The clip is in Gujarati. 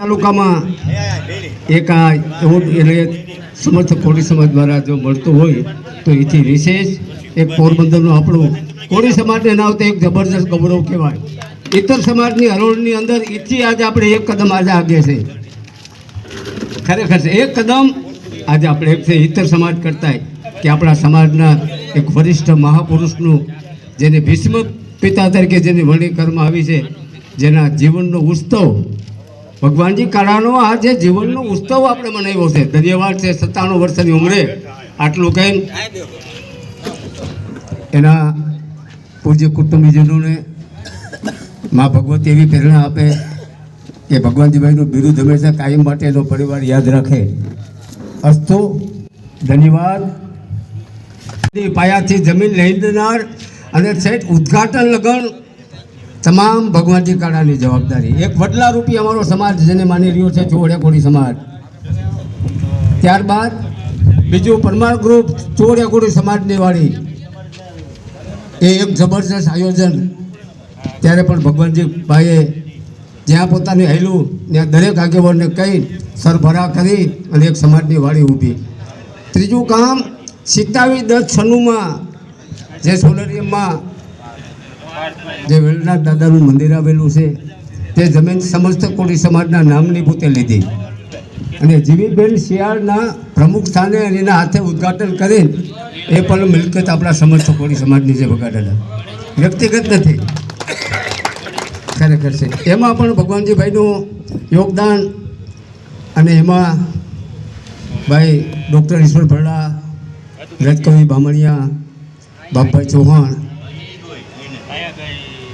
તાલુકામાં એક આ એવોર્ડ એટલે સમર્થક કોળી સમાજ દ્વારા જો મળતું હોય તો એથી વિશેષ એક પોરબંદરનું આપણું કોળી સમાજને નામ તો એક જબરજસ્ત ગૌરવ કહેવાય. ઇતર સમાજની હરોળની અંદર એથી આજે આપણે એક કદમ આજે આગે છે. ખરેખર છે. એક કદમ આજે આપણે એક છે ઇતર સમાજ કરતાંય કે આપણા સમાજના એક વરિષ્ઠ મહાપુરુષનું જેને ભીષ્મ પિતા તરીકે જેની વણી કરવામાં આવી છે, જેના જીવનનો ઉત્સવ ભગવાનજી કાળાનો આ જે જીવનનો ઉત્સવ આપણે મનાવ્યો છે, દરિયાવાડ છે, સત્તાણું વર્ષની ઉંમરે, આટલું કહીને એના પૂજ્ય કુટુંબીજનોને મા ભગવતી એવી પ્રેરણા આપે કે ભગવાનજીભાઈનું બિરુદ હંમેશા કાયમ માટે એનો પરિવાર યાદ રાખે. અસ્તુ, ધન્યવાદ. પાયાથી જમીન લઈ દેનાર અને સેઠ ઉદ્ઘાટન લગન તમામ ભગવાનજી કાળાની જવાબદારી. એક વડલા રૂપી અમારો સમાજ જેને માની રહ્યો છે કોળી સમાજ. ત્યારબાદ બીજું પરમાર ગ્રુપ કોળી સમાજની વાળી. એ એક જબરજસ્ત આયોજન. ત્યારે પણ ભગવાનજી ભાઈએ જ્યાં પોતાને હેલું ત્યાં દરેક આગેવાનને કહી સરભરા કરી અને એક સમાજની વાળી ઊભી. ત્રીજું કામ સિત્તાવીસ દસ છન્નુંમાં જે સોલરિયમમાં જે વેલનાથ દાદાનું મંદિર આવેલું છે, તે જમીન સમસ્ત કોળી સમાજના નામની પોતે લીધી. અને જીવીબેન શિયાળના પ્રમુખ સ્થાને અને એના હાથે ઉદ્ઘાટન કરીને એ પણ મિલકત આપણા સમસ્ત કોળી સમાજની છે બગાડેલા વ્યક્તિગત નથી. ખરેખર છે. એમાં પણ ભગવાનજીભાઈનું યોગદાન અને એમાં ભાઈ ડૉક્ટર ઈશ્વર ભરડા, રજકવિ બામણિયા, બાપભાઈ ચૌહાણ 对